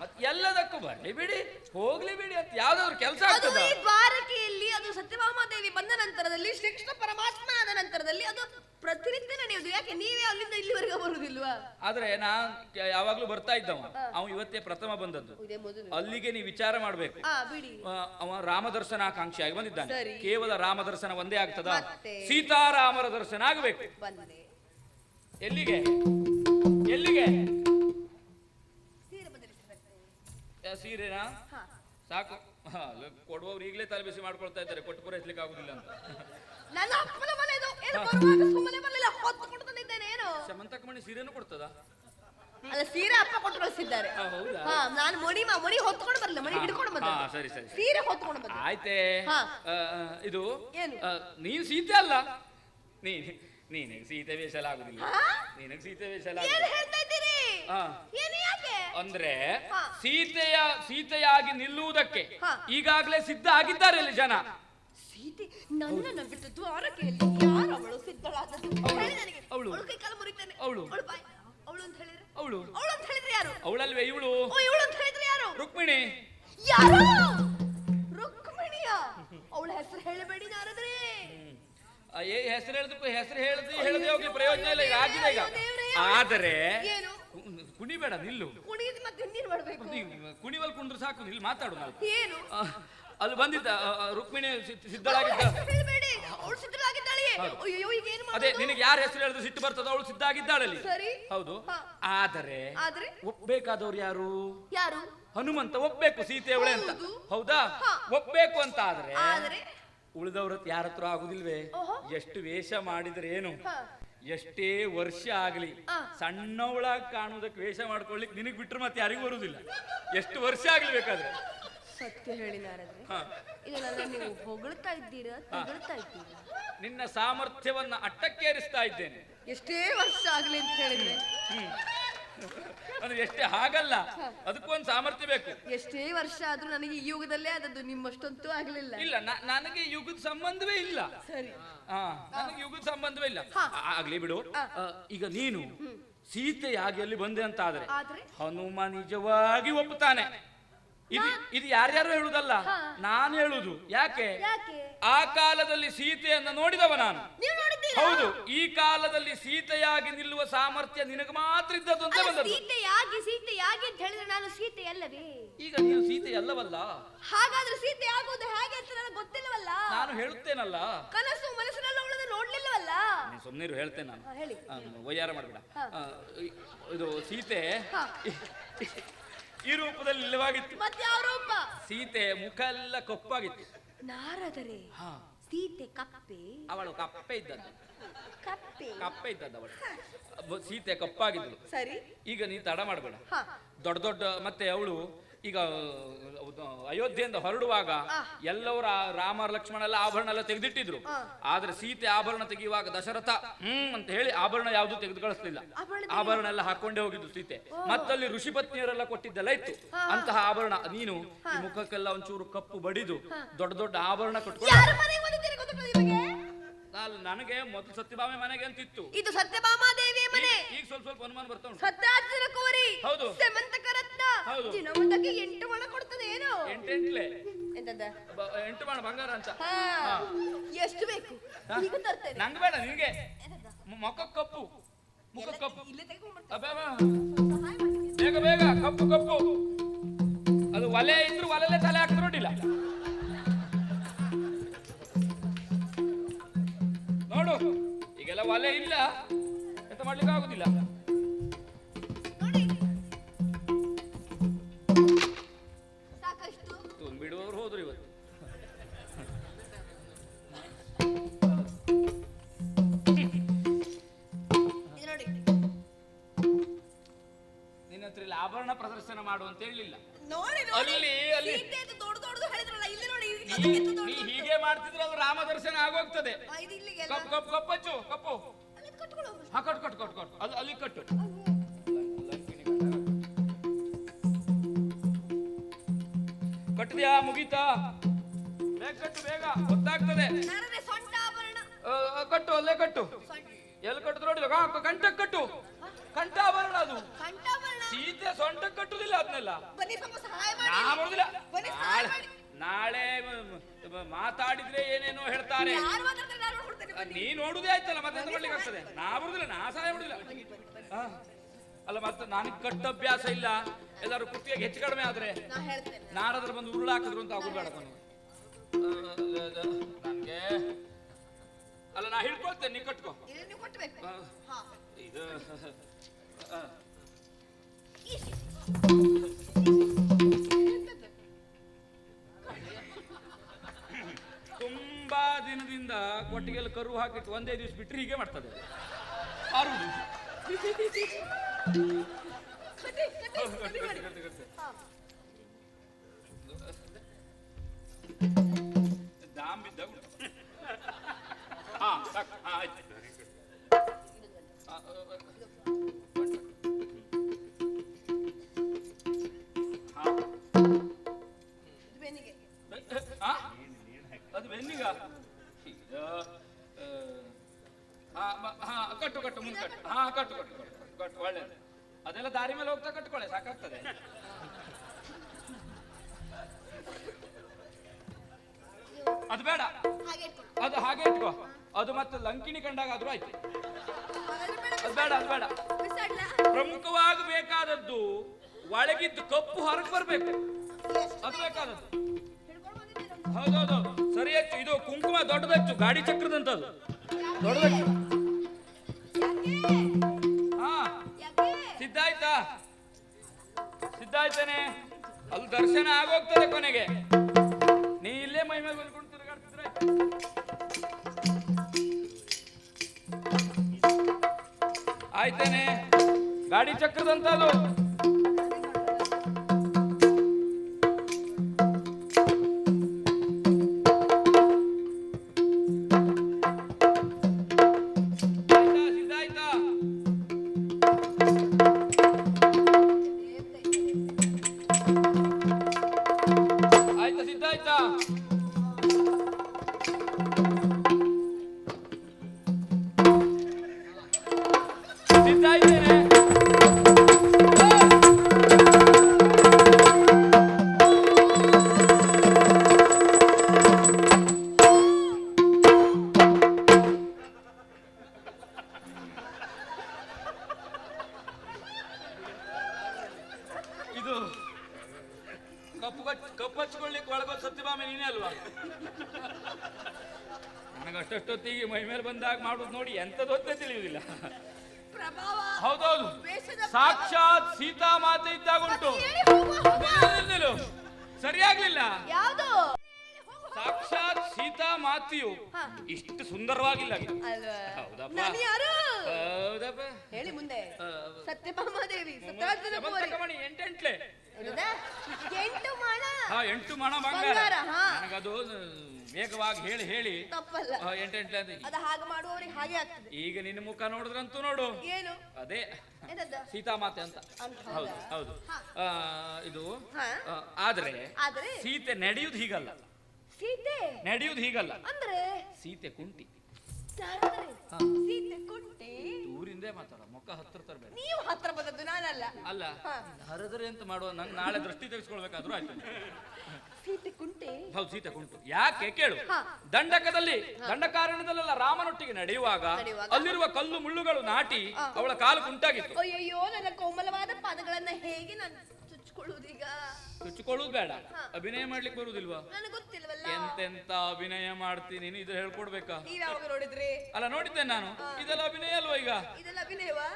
ಮತ್ತೆ ಎಲ್ಲದಕ್ಕೂ ಬರ್ಲಿ ಬಿಡಿ ಹೋಗ್ಲಿ ಬಿಡಿ ಅಂತ ಯಾವ್ದಾದ್ರು ಕೆಲಸ ಅದು ಆಗ್ತದ? ಈ ದ್ವಾರಕೆಯಲ್ಲಿ ಅದು ಸತ್ಯಭಾಮಾದೇವಿ ಬಂದ ನಂತರದಲ್ಲಿ ಶ್ರೀಕೃಷ್ಣ ಪರಮಾತ್ಮ ಆದ ನಂತರದಲ್ಲಿ ಅದು ಪ್ರತಿನಿತ್ಯ ನಡೆಯುವುದು ಯಾಕೆ ನೀವೇ ಅಲ್ಲಿಂದ ಇಲ್ಲಿವರೆಗೆ ಬರುವುದಿಲ್ವಾ? ಆದ್ರೆ ನಾನ್ ಯಾವಾಗ್ಲೂ ಬರ್ತಾ ಇದ್ದವ. ಅವ ಇವತ್ತೇ ಪ್ರಥಮ ಬಂದದ್ದು. ಅಲ್ಲಿಗೆ ನೀವು ವಿಚಾರ ಮಾಡ್ಬೇಕು. ಅವ ಬಿಡಿ. ಆ, ಅವ ರಾಮದರ್ಶನಾಕಾಂಕ್ಷಿಯಾಗಿ ಬಂದಿದ್ದಾನೆ. ಕೇವಲ ರಾಮದರ್ಶನ ಒಂದೇ ಆಗ್ತದ? ಸೀತಾರಾಮರ ದರ್ಶನ ಆಗಬೇಕು. ಎಲ್ಲಿಗೆ? ಎಲ್ಲಿಗೆ? ಸೀರೆನಾ? ಸಾಕು. ಕೊಡುವವ್ರು ಈಗಲೇ ತಲೆ ಬಿಸಿ ಮಾಡ್ಕೊಳ್ತಾ ಇದ್ದಾರೆ. ಕೊಟ್ಟು ಪೂರೈಸ್ಲಿಕ್ಕೆ ಆಗುದಿಲ್ಲ ಅಂತ. ನನ್ನ ಅಪ್ಪನ ಮನೆ ಇದು ಏನು ಬರುವಾಗ ಸುಮ್ಮನೆ ಬರಲಿಲ್ಲ ಹೊತ್ತುಕೊಂಡು ತಂದಿದ್ದೇನೆ ಏನು? ಶಮಂತಕಮಣಿ ಸೀರೆನೂ ಕೊಡ್ತದ? ಅಲ್ಲ ಸೀರೆ ಅಪ್ಪ ಕೊಟ್ಟು ಕಳಿಸಿದ್ದಾರೆ ಹಾ ನಾನು ಮಣಿ ಮಾ- ಮಣಿ ಹೊತ್ಕೊಂಡು ಬರಲಿಲ್ಲ ಮಣಿ ಹಿಡ್ಕೊಂಡು ಬಂದೆ. ಹಾ ಸರಿ ಸರಿ. ಸೀರೆ ಹೊತ್ಕೊಂಡು ಬಂದೆ. ಆಯ್ತೆ. ಹಾ. ಆ, ಇದು ಏನು? ಆ, ನೀನ್ ಸೀತೆ ಅಲ್ಲ? ನೀನ್ ನೀನಿಗೆ ಸೀತೆ ವೇಷ ಎಲ್ಲ ಆಗುದಿಲ್ಲ ಹಾ? ನಿನಗೆ ಸೀತೆ ವೇಷ ಎಲ್ಲ ಏನ್ ಆಗುದಿಲ್ಲ ಹೇಳ್ತಾ ಇದ್ದೀರಿ? ಹಾ. ಏನು ಯಾಕೆ? ಅಂದ್ರೆ ಹಾ. ಸೀತೆಯ ಸೀತೆಯಾಗಿ ನಿಲ್ಲುವುದಕ್ಕೆ ಹಾ. ಈಗಾಗಲೇ ಸಿದ್ಧ ಆಗಿದ್ದಾರೆ ಅಲ್ಲಿ ಜನ. ಸೀತೆ ನನ್ನನ್ನು ಬಿಟ್ಟು ದ್ವಾರಕೆಯಲ್ಲಿ ಯಾರು ಅವಳು? ಸಿದ್ಧಳಾದದ್ದು ಹೇಳಿ ನನಗೆ. ಅವಳು. ಅವಳು ಕೈ ಕಾಲು ಅವಳು. ಅವಳು ಬಾಯ್. ಅವಳು ಅಂತ ಹೇಳಿದ್ರೆ? ಅವಳು. ಅವಳು ಅಂತ ಹೇಳಿದ್ರೆ ಯಾರು? ಅವಳಲ್ವೇ ಇವಳು? ಓ ಇವಳು ಅಂತ ಹೇಳಿದ್ರೆ ಯಾರು? ರುಕ್ಮಿಣಿ. ಯಾರು? ರುಕ್ಮಿಣಿಯ. ಅವಳ ಹೆಸರು ಹೇಳಬೇಡಿ ನಾರದ್ರೆ. ಏ ಹೆಸರು ಹೇಳಿದ್ರು ಹೆಸರು ಹೇಳಿದ್ರೆ ಹೇಳ್ದೆ ಹೋಗ್ಲಿ ಪ್ರಯೋಜನ ಇಲ್ಲ ಈಗ ಆಗಿದೆ ಈಗ. ಆದರೆ ಏನು? ಕುಣಿಬೇಡ ನಿಲ್ಲು. ಕುಣಿದು ಮತ್ತೆ ಇನ್ನೇನು ಮಾಡ್ಬೇಕು. ಕುಣಿ- ಕುಣಿವಲ್ ಕುಂಡ್ರು ಸಾಕು ನಿಲ್ ಮಾತಾಡು ನಾವು ಏನು? ಅಲ್ಲಿ ಬಂದಿದ್ದ ರುಕ್ಮಿಣಿ ಸಿದ್ಧ- ಅವಳ ಸಿದ್ಧಳಾಗಿದ್ದ ಅವಳು ಅದೇ ನಿನಗೆ ಯಾರ ಹೆಸರು ಹೇಳಿದ್ರು ಸಿಟ್ಟು ಬರ್ತದ ಅವಳು ಸಿದ್ಧಾಗಿದ್ದಾಳಲ್ಲಿ ಹೌದು. ಆದರೆ ಒಪ್ಬೇಕಾದವ್ರು ಯಾರು? ಯಾರು? ಹನುಮಂತ ಒಪ್ಬೇಕು ಸೀತೆಯವಳೆ ಅಂತ. ಹೌದಾ. ಒಪ್ಪಬೇಕು ಒಪ್ಬೇಕು ಅಂತ ಆದ್ರೆ ಉಳಿದವ್ರ ಯಾರ ಹತ್ರ ಆಗುದಿಲ್ವೇ? ಎಷ್ಟು ವೇಷ ಮಾಡಿದ್ರೆ ಏನು? ಎಷ್ಟೇ ವರ್ಷ ಆಗ್ಲಿ. ಸಣ್ಣವಳಾಗಿ ಕಾಣುವುದಕ್ಕೆ ವೇಷ ಮಾಡ್ಕೊಳ್ಳಿಕ್ ನಿನಗ್ ಬಿಟ್ರೆ ಮತ್ತೆ ಯಾರಿಗೂ ಬರುದಿಲ್ಲ. ಎಷ್ಟು ವರ್ಷ ಆಗ್ಲಿ ಬೇಕಾದ್ರೆ? ಸತ್ಯ ಹೇಳಿ ನಾರದ್ರೆ. ನನ್ನ ನೀವು ಹೊಗಳ್ತಾ ಇದ್ದೀರಾ ತೆಗಳ್ತಾ ಇದ್ದೀರಾ? ನಿನ್ನ ಸಾಮರ್ಥ್ಯವನ್ನ ಅಟ್ಟಕ್ಕೇರಿಸ್ತಾ ಇದ್ದೇನೆ. ಎಷ್ಟೇ ವರ್ಷ ಆಗ್ಲಿ ಅಂತ ಹೇಳಿದ್ರೆ. ಅಂದ್ರೆ ಎಷ್ಟೇ ಹಾಗಲ್ಲ. ಅದಕ್ಕೂ ಒಂದು ಸಾಮರ್ಥ್ಯ ಬೇಕು. ಎಷ್ಟೇ ವರ್ಷ ಆದ್ರೂ ನನಗೆ ಈ ಯುಗದಲ್ಲೇ ಆದದ್ದು ನಿಮ್ಮಷ್ಟಂತೂ ಆಗ್ಲಿಲ್ಲ. ಇಲ್ಲ ನನಗೆ ಯುಗದ ಸಂಬಂಧವೇ ಇಲ್ಲ. ಸರಿ. ಹಾ ನನಗೆ ಯುಗದ ಸಂಬಂಧವೇ ಇಲ್ಲ. ಆಗ್ಲಿ ಬಿಡು. ಈಗ ನೀನು ಸೀತೆಯಾಗಿ ಅಲ್ಲಿ ಬಂದೆ ಅಂತ ಆದ್ರೆ ಆದ್ರೆ? ಹನುಮ ನಿಜವಾಗಿ ಒಪ್ಪುತ್ತಾನೆ. ಇದು ಇದು ಯಾರ್ಯಾರು ಹೇಳುದಲ್ಲ? ನಾನು ಹೇಳುದು. ಯಾಕೆ? ಆ ಕಾಲದಲ್ಲಿ ಸೀತೆಯನ್ನ ನೋಡಿದವ ನಾನು. ಹೌದು. ಈ ಕಾಲದಲ್ಲಿ ಸೀತೆಯಾಗಿ ನಿಲ್ಲುವ ಸಾಮರ್ಥ್ಯ ನಿನಗೆ ಮಾತ್ರ ಇದ್ದದ್ದು ಅಂತ ಬಂದದ್ದು. ಸೀತೆಯಾಗಿ ಸೀತೆಯಾಗಿ ಅಂತ ಹೇಳಿದ್ರೆ ನಾನು ಸೀತೆ ಅಲ್ಲವೇ ಈಗ ನೀನು ಸೀತೆ ಅಲ್ಲವಲ್ಲ ಹಾಗಾದ್ರೆ ಸೀತೆ ಆಗುವುದು ಹೇಗೆ ಅಂತ ನನಗೆ ಗೊತ್ತಿಲ್ಲವಲ್ಲ? ನಾನು ಹೇಳುತ್ತೇನಲ್ಲ? ಕನಸು ಮನಸ್ಸಿನಲ್ಲಿ ಉಳಿದು ನೋಡ್ಲಿಲ್ಲವಲ್ಲ? ಸುಮ್ಮನಿರು ಹೇಳ್ತೇನೆ ನಾನು. ಹೇಳಿ. ಆ, ವಯ್ಯಾರ ಮಾಡಬೇಡ. ಇದು ಸೀತೆ. ಈ ರೂಪದಲ್ಲಿ ಇಲ್ಲವಾಗಿತ್ತು ಮತ್ತೆ ಯಾವ ರೂಪ? ಸೀತೆ ಮುಖ ಎಲ್ಲ ಕಪ್ಪಾಗಿತ್ತು. ನಾರದರೆ. ಹಾ. ಸೀತೆ ಕಪ್ಪೆ. ಅವಳು ಕಪ್ಪೆ ಇದ್ದದ್ದು. ಕಪ್ಪೆ. ಕಪ್ಪೆ ಇದ್ದದ್ದು ಅವಳು. ಬ- ಸೀತೆ ಕಪ್ಪಾಗಿದ್ದಳು. ಸರಿ. ಈಗ ನೀ ತಡ ಮಾಡಬೇಡ. ದೊಡ್ಡ ದೊಡ್ಡ ಮತ್ತೆ ಅವಳು ಈಗ ಅಯೋಧ್ಯೆಯಿಂದ ಹೊರಡುವಾಗ. ಎಲ್ಲವರ ರಾಮ ಲಕ್ಷ್ಮಣ ಎಲ್ಲ ಆಭರಣ ಎಲ್ಲ ತೆಗೆದಿಟ್ಟಿದ್ರು. ಆದ್ರೆ ಸೀತೆ ಆಭರಣ ತೆಗೆಯುವಾಗ ದಶರಥ ಹ್ಮ್ ಅಂತ ಹೇಳಿ ಆಭರಣ ಯಾವುದು ತೆಗೆದು ಕಳಿಸ್ಲಿಲ್ಲ ಆಭರಣ ಎಲ್ಲ ಹಾಕೊಂಡೇ ಹೋಗಿದ್ದು ಸೀತೆ. ಮತ್ತಲ್ಲಿ ಋಷಿಪತ್ನಿಯರೆಲ್ಲ ಕೊಟ್ಟಿದ್ದೆಲ್ಲ ಇತ್ತು. ಅಂತಹ ಆಭರಣ ನೀನು ಈ ಮುಖಕ್ಕೆಲ್ಲ ಒಂಚೂರು ಕಪ್ಪು ಬಡಿದು ದೊಡ್ಡ ದೊಡ್ಡ ಆಭರಣ ಕಟ್ಕೊಂಡು. ನನಗೆ ಮೊದಲು ಸತ್ಯಭಾಮೆ ಮನೆಗೆ ಅಂತಿತ್ತು. ಇದು ಇದು ಸತ್ಯಭಾಮಾದೇವಿಯ ಮನೆ. ಈಗ- ಈಗ ಸ್ವಲ್ಪ ಸ್ವಲ್ಪ ಅನುಮಾನ ಬರ್ತಾ ಉಂಟು. ಎಂತದ? ಎಂಟು ಮಾಡ ಬಂಗಾರ ಅಂತ. ಹಾ ಎಷ್ಟು ಬೇಕು? ಈಗ ತರ್ತೇನೆ. ನಂಗೆ ಬೇಡ ನಿಮಗೆ? ಮುಖ ಕಪ್ಪು. ಮುಖ ಕಪ್ಪು. ಇಲ್ಲೇ ಅಬ್ಬಾ. ಬೇಗ ಬೇಗ. ಕಪ್ಪು ಕಪ್ಪು. ಅದು ಒಲೆ ಇದ್ರು ಒಲೆಲೆ ತಲೆ ಹಾಕಿದ್ರು ನೋಡಿಲ್ಲ. ನೋಡು. ಈಗೆಲ್ಲ ಒಲೆ ಇಲ್ಲ. ಎಂತ ಮಾಡ್ಲಿಕ್ಕೆ ಆಗುದಿಲ್ಲ ದರ್ಶನ ಮಾಡು ಅಂತ ಹೇಳಿಲ್ಲ. ನೋಡಿ ಅಲ್ಲಿ, ಅಲ್ಲಿ. ನೀ. ಹೀಗೆ ಮಾಡ್ತಿದ್ರೆ ಅದು ರಾಮ ದರ್ಶನ ಆಗೋಗ್ತದೆ? ಕಪ್ ಕಪ್ ಕಪ್ಪಚ್ಚು ಕಪ್ಪು. ಹಾ ಕಟ್ಟು ಕಟ್ ಕಟ್ ಕಟ್. ಅದು ಅಲ್ಲಿ ಕಟ್ಟು. ಕಟ್ಟಿದ್ಯಾ ಮುಗೀತಾ? ಬೇಗ ಕಟ್ಟು ಬೇಗ. ಗೊತ್ತಾಗ್ತದೆ. ಆಭರಣ. ಕಟ್ಟು ಅಲ್ಲೇ ಕಟ್ಟು. ಎಲ್ಲಿ ಕಟ್ಟಿದ್ರು ನೋಡಿಲ್ಲ ಕಂಠ ಕಂಠಕ್ಕೆ ಕಟ್ಟು. ಕಂಠಾಭರಣ ಅದು. ಸೀತೆ ಸೊಂಟ ಕಟ್ಟುದಿಲ್ಲ ಅದನ್ನೆಲ್ಲ ಬನ್ನಿ ಸ್ವಲ್ಪ ಸಹಾಯ ಮಾಡಿ. ನಾ ಮಾಡುದಿಲ್ಲ ಬನ್ನಿ ಸಹಾಯ ನಾಳೆ ಮಾಡಿ. ನಾಳೆ ಮ- ಮ- ಮಾತಾಡಿದ್ರೆ ಏನೇನೋ ಹೇಳ್ತಾರೆ. ಯಾರು ಮಾತಾಡ್ತಾರೆ ನಾನು ನೋಡ್ತೇನೆ ಆ, ನೀ ನೋಡುದೇ ಆಯ್ತಲ್ಲ ಮತ್ತೆ ಎಂತ ಮಾಡ್ಲಿಕ್ಕೆ ಆಗ್ತದೆ. ನಾ ಬರುದಿಲ್ಲ ನಾ ಸಹಾಯ ಮಾಡುದಿಲ್ಲ. ಆ, ಅಲ್ಲ ಮತ್ತೆ ನನಗೆ ಕಟ್ಟ ಅಭ್ಯಾಸ ಇಲ್ಲ. ಎಲ್ಲರೂ ಕುತ್ತಿಗೆ ಹೆಚ್ಚು ಕಡಿಮೆ ಆದ್ರೆ ನಾ ಹೇಳ್ತೇನೆ. ನಾರಾದ್ರೂ ಬಂದು ಉರುಳು ಹಾಕಿದ್ರು ಅಂತ ಆಗುದು ಬೇಡ ನನಗೆ ಅಲ್ಲ ನಾ ಹಿಡ್ಕೊಳ್ತೇನೆ ನೀ ಕಟ್ಕೋ. ಇದು ನೀವು ಕೊಟ್ಬೇಕು. ಹಾ. ಇದು ಆ, ಎಂತದ್ದು? ತುಂಬಾ ದಿನದಿಂದ ಕೊಟ್ಟಿಗೆಲ್ಲ ಕರು ಹಾಕಿಟ್ಟು ಒಂದೇ ದಿವಸ ಬಿಟ್ಟರೆ ಹೀಗೆ ಮಾಡ್ತದೆ. ಹಾ ಆಯ್ತು ಹಾ ಆಯ್ತು. ಬರ್ಬೇಕು? ಅದು ಬೇಕಾದದ್ದು ಹೌದೌದು. ಸರಿ, ಹೆಚ್ಚು. ಇದು ಕುಂಕುಮ ದೊಡ್ಡದಚ್ಚು ಗಾಡಿ ಚಕ್ರದಂತದ್ದು. ದೊಡ್ಡದಚ್ಚು? ಹಾ. ಸಿದ್ಧಾಯ್ತಾ ಸಿದ್ಧ ಆಯ್ತಾ? ಸಿದ್ಧ ಆಯ್ತಾನೆ. ಅಲ್ಲಿ ದರ್ಶನ ಆಗೋಗ್ತದೆ ಕೊನೆಗೆ. ನೀ ಇಲ್ಲೇ ಮೈ ಮೇಲೆ ಬಂದ್ಕೊಂಡು ತಿರುಗಾಡ್ತಿದ್ರೆ ಆಯ್ತು. ಆಯ್ತೇನೆ. ಗಾಡಿ ಚಕ್ರದಂತದು ಆಯ್ತಾ ಸಾಕ್ಷಾತ್ ಸೀತಾ ಮಾತೆ ಇದ್ದಾಗ ಉಂಟು ನಿಲ್ಲು. ಸರಿಯಾಗ್ಲಿಲ್ಲ. ಯಾವುದು? ಸಾಕ್ಷಾತ್ ಸೀತಾ ಮಾತೆಯು. ಹಾ. ಇಷ್ಟು ಸುಂದರವಾಗಿಲ್ಲ ಅಲ್ವಾ? ಹೌದಪ್ಪ. ನಾನು ಯಾರು? ಹೌದಪ್ಪ. ಹೇಳಿ ಮುಂದೆ. ಆ, ಸತ್ಯಭಾಮಾದೇವಿ ಸತ್ಯವಾದ ಶಮಂತಕಮಣಿ ಎಂಟೆಂಟ್ಲೆ. ಎಂಟು ಮಾಣ? ಹಾ ಎಂಟು ಮಣ ಬಂಗಾರ. ಬಂಗಾರ, ಹಾ. ನನಗದು ಆ, ವೇಗವಾಗಿ ಹೇಳಿ ಹೇಳಿ. ತಪ್ಪಲ್ಲ. ಆ, ಎಂಟೆಂಟ್ಲೆ ಅಂತ ಅದ ಹಾಗೆ ಮಾಡುವವರಿಗೆ ಹಾಗೆ ಆಗ್ತದೆ. ಈಗ ನಿನ್ನ ಮುಖ ನೋಡಿದ್ರಂತೂ ನೋಡು. ಏನು? ಅದೇ. ಸೀತಾ ಸೀತಾಮಾತೆ ಅಂತ. ಅಂತ. ಹೌದು ಹೌದು. ಹಾ. ಆ, ಇದು ಹಾ. ಆ, ಆದ್ರೆ ಆದ್ರೆ? ಸೀತೆ ನಡೆಯುವುದು ಹೀಗಲ್ಲ. ಸೀತೆ. ನಡೆಯುವುದು ಹೀಗಲ್ಲ. ಅಂದ್ರೆ? ಸೀತೆ ಕುಂಟಿ. ಸೀತೆ ಕುಂಟಿ. ಊರಿಂದೇ ಮಾತಾಡ ಮುಖ ಹತ್ರ ತರಬೇಕು. ನೀವು ಹತ್ರ ಬಂದದ್ದು ನಾನಲ್ಲ. ಅಲ್ಲ. ಹರದ್ರೆ ಅಂತ ಮಾಡುವ? ನಂಗೆ ನಾಳೆ ದೃಷ್ಟಿ ತೆಗೆಸ್ಕೊಳ್ಬೇಕಾದ್ರೂ ಆಯ್ತು. ಸೀತೆ ಕುಂಟಿ. ಹೌದು ಸೀತೆ ಕುಂಟು. ಯಾಕೆ ಕೇಳು. ದಂಡಕದಲ್ಲಿ ದಂಡಕಾರಣದಲ್ಲೆಲ್ಲ ರಾಮನೊಟ್ಟಿಗೆ ನಡೆಯುವಾಗ ನಡೆಯುವಾಗ? ಅಲ್ಲಿರುವ ಕಲ್ಲು ಮುಳ್ಳುಗಳು ನಾಟಿ ಅವಳ ಕಾಲು ಕುಂಟಾಗಿತ್ತು. ಅಯ್ಯೋ ನನ್ನ ಕೋಮಲವಾದ ಪಾದಗಳನ್ನ ಹೇಗೆ ನಾನು ಚುಚ್ಕೊಳ್ಳುವುದೀಗ ಚುಚ್ಕೊಳ್ಳೋದು ಬೇಡ. ಅಭಿನಯ ಮಾಡ್ಲಿಕ್ಕೆ ಬರುವುದಿಲ್ವಾ ಗೊತ್ತಿಲ್ವಲ್ಲ. ಎಂತೆಂತ ಅಭಿನಯ ಮಾಡ್ತೀನಿ ನೀನು ಇದು ಹೇಳ್ಕೊಡ್ಬೇಕಾ? ನೀವ್ ಯಾವಾಗ ನೋಡಿದ್ರಿ? ಅಲ್ಲ ನೋಡಿದ್ದೇನೆ ನಾನು. ಇದೆಲ್ಲ ಅಭಿನಯ ಅಲ್ವಾ ಈಗ?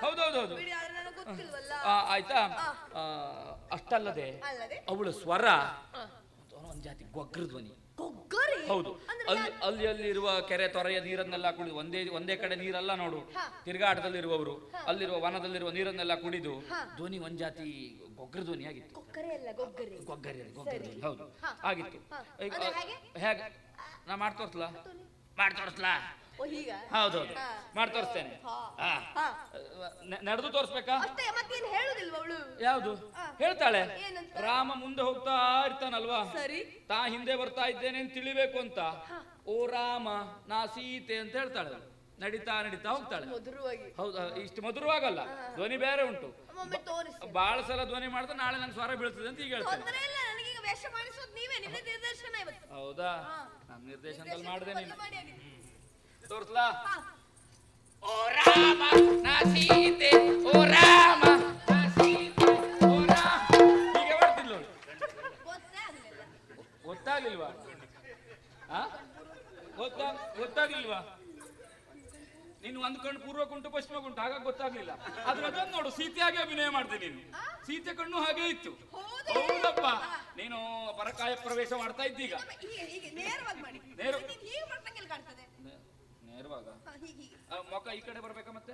ಹೌದೌದೌದು. ಆಯ್ತಾ? ಅಷ್ಟಲ್ಲದೆ ಅವಳ ಸ್ವರ. ಒಂದ್ ಜಾತಿ ಗೊಗ್ರ ಧ್ವನಿ ಹೌದು. ಅಲ್ಲಿ ಅಲ್ಲಿ ಅಲ್ಲಿರುವ ಕೆರೆ ತೊರೆಯ ನೀರನ್ನೆಲ್ಲ ಕುಡಿದು ಒಂದೇ ಒಂದೇ ಕಡೆ ನೀರಲ್ಲ ನೋಡು. ತಿರ್ಗಾಟದಲ್ಲಿರುವವರು ಅಲ್ಲಿರುವ ವನದಲ್ಲಿರುವ ನೀರನ್ನೆಲ್ಲ ಕುಡಿದು ಧ್ವನಿ ಧ್ವನಿ ಜಾತಿ ಗೊಗ್ಗರ ಧ್ವನಿ ಆಗಿತ್ತು. ಗೊಗ್ಗರೆ. ಧ್ವನಿ, ಹೌದು. ಆಗಿತ್ತು. ಹೇಗೆ? ನಾ ಮಾಡಿ ತೋರಿಸ್ಲಾ ಹೌದೌದು. ಮಾಡಿ ತೋರಿಸ್ತೇನೆ. ಹಾ. ಹಾ. ಹಾ. ನಡೆದು ತೋರಿಸ್ಬೇಕಾ? ಯಾವ್ದು? ಹೇಳ್ತಾಳೆ. ರಾಮ ಮುಂದೆ ಹೋಗ್ತಾ ಇರ್ತಾನಲ್ವಾ? ಸರಿ. ತಾ ಹಿಂದೆ ಬರ್ತಾ ಇದ್ದೇನೆ ಅಂತ ತಿಳಿಬೇಕು ಅಂತ. ಓ ರಾಮ ನಾ ಸೀತೆ ಅಂತ ಹೇಳ್ತಾಳೆ. ನಡೀತಾ ನಡೀತಾ ಹೋಗ್ತಾಳೆ. ಹೌದಾ ಇಷ್ಟು ಮಧುರವಾಗಲ್ಲ. ಧ್ವನಿ ಬೇರೆ ಉಂಟು. ಬಾಳ ಸಲ ಧ್ವನಿ ಮಾಡಿದ್ರೆ ನಾಳೆ ನನ್ ಸ್ವರ ಬೀಳ್ತದೆ ಅಂತ ಈಗ ಇವತ್ತು. ಹೌದಾ? ನಾನು ನಮ್ಮ ನಿರ್ದೇಶನದಲ್ಲಿ ಮಾಡಿದೆ ನೀನು. ತೋರಿಸ್ಲಾ. ಓ ರಾಮ ನಾ ಸೀತೆ ಓ ರಾಮ ನಾ ಸೀತೆ ಓ ರಾಮ. ಹೀಗೆ. ಗೊತ್ತೇ ಆಗ್ಲಿಲ್ಲ ಗೊತ್ತಾಗ್ಲಿಲ್ವಾ? ಗೊತ್ತಾ ಗೊತ್ತಾಗ್ಲಿಲ್ವಾ? ನೀನು ಒಂದು ಕಣ್ಣು ಪೂರ್ವ ಕುಂಟು ಪಶ್ಚಿಮ ಕುಂಟು ಹಾಗಾಗಿ ಗೊತ್ತಾಗ್ಲಿಲ್ಲ. ಆದ್ರೆ ಅದನ್ನು ನೋಡು ಸೀತೆಯಾಗಿ ಅಭಿನಯ ಮಾಡ್ದೆ ನೀನು. ಸೀತೆ ಕಣ್ಣು ಹಾಗೆ ಇತ್ತು. ಹೌದೇ? ಹೌದಪ್ಪ. ನೀನು ಪರಕಾಯ ಪ್ರವೇಶ ಮಾಡ್ತಾ ಇದ್ದೀಗ. ಇನ್ನೊಮ್ಮೆ ಹೀಗೆ ಹೀಗೆ ನೇರವಾಗಿ ಮಾಡಿ. ನೇರ- ನೀನು ಹೀಗೆ ಮಾಡ್ದಂಗೆ ಕಾಣ್ತದೆ ನೇ- ನೇರವಾಗ ಹಾ, ಹೀಗೆ ಹೀಗೆ ಆ, ಮೊಕ ಈ ಕಡೆ ಬರ್ಬೇಕಾ ಮತ್ತೆ?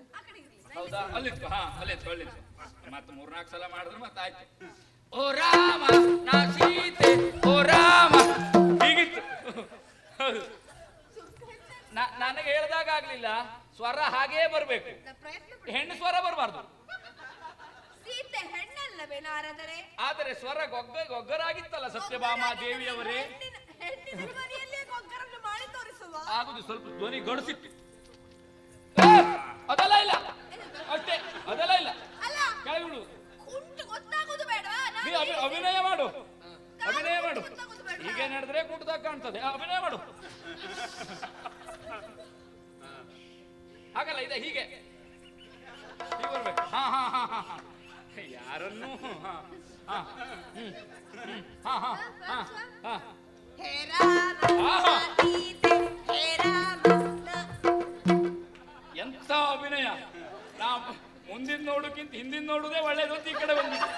ಹೌದಾ? ಅಲ್ಲಿ ಹಾ ಅಲ್ಲಿತ್ತು ಅಲ್ಲಿತ್ತು ಮತ್ತೆ ಮೂರ್ನಾಲ್ಕು ಸಲ ಮಾಡಿದ್ರು ಮತ್ತೆ ಆಯ್ತು. ಓ ರಾಮ ನಾ ಸೀತೆ. ಓ ರಾಮ. ಹೀಗಿತ್ತು. ನನಗೆ ಹೇಳ್ದಾಗ ಆಗ್ಲಿಲ್ಲ. ಸ್ವರ ಹಾಗೇ ಬರ್ಬೇಕು. ಹೆಣ್ಣು ಸ್ವರ ಬರಬಾರ್ದು. ಆದರೆ ಸ್ವರ ಗೊಗ್ಗ ಗೊಗ್ಗರಾಗಿತ್ತಲ್ಲ ಸತ್ಯಭಾಮ ದೇವಿಯವರೇ? ಆಗುದು ಸ್ವಲ್ಪ ಧ್ವನಿ ಗಡಿಸಿತ್ತು ಅದೆಲ್ಲ ಇಲ್ಲ. ಅಷ್ಟೇ ಅದೆಲ್ಲ ಇಲ್ಲ. ಅಲ್ಲ ಕೆಳಗೆ ಬಿಡು ಕುಂಟು ಗೊತ್ತಾಗೋದು ಬೇಡವಾ ನಾನು ನೀ ಅಭಿ- ಅಭಿನಯ ಮಾಡು. ಅಭಿನಯ ಮಾಡು. ಹೀಗೆ ನಡೆದ್ರೆ ಕುಂಟದಾಗ ಕಾಣ್ತದೆ. ಅಭಿನಯ ಮಾಡು. ಹಾಗಲ್ಲ ಇದೆ ಹೀಗೆ. ಬರ್ಬೇಕು. ಹಾ ಹಾ ಹಾ ಹಾ ಹಾ. ಯಾರನ್ನು? ಹಾ ಹಾ ಹಾ ಹಾ ಹಾ ಎಂತ ಅಭಿನಯ? ನಾ ಮುಂದಿನ ನೋಡೋಕ್ಕಿಂತ ಹಿಂದಿನ ನೋಡುದೇ ಒಳ್ಳೇದು ಈ ಕಡೆ ಬಂದಿದೆ